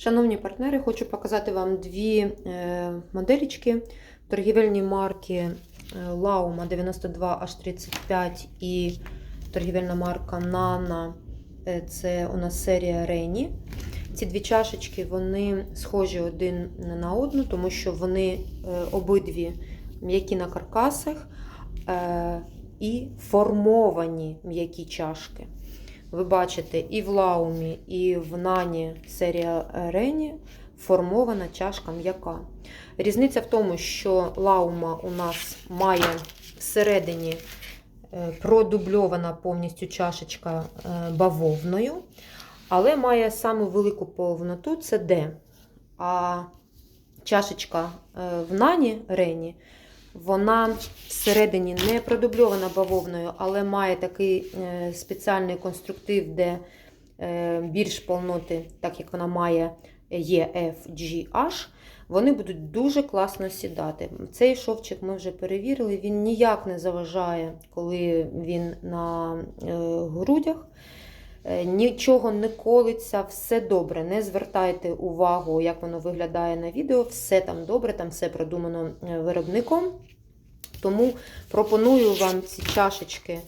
Шановні партнери, хочу показати вам дві е, моделічки торгівельні марки е, 92H35 і торгівельна марка Nana. Е, Це у нас серія Рені. Ці дві чашечки вони схожі один на одну, тому що вони обидві м'які на каркасах і формовані м'які чашки. Ви бачите, і в лаумі, і в нані серія Рені формована чашка м'яка. Різниця в тому, що лаума у нас має всередині е, продубльована повністю чашечка е, бавовною, але має саму велику повноту це Д. А чашечка е, в нані Рені вона всередині не продубльована бавовною, але має такий е, спеціальний конструктив, де е, більш повноти, так як вона має EFGH, вони будуть дуже класно сідати. Цей шовчик ми вже перевірили, він ніяк не заважає, коли він на грудях. Е, Нічого не колиться, все добре. Не звертайте увагу, як воно виглядає на відео. Все там добре, там все продумано е, виробником. Тому пропоную вам ці чашечки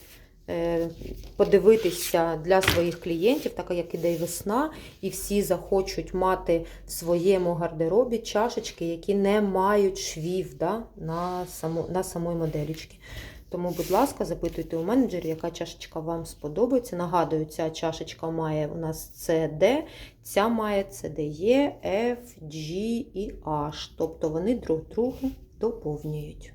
е, подивитися для своїх клієнтів, так як іде весна, і всі захочуть мати в своєму гардеробі чашечки, які не мають швів да, на, само, на самої моделічки. Тому, будь ласка, запитуйте у менеджерів, яка чашечка вам сподобається. Нагадую, ця чашечка має у нас CD, ця має CDE, F, G і H. Тобто вони друг другу доповнюють.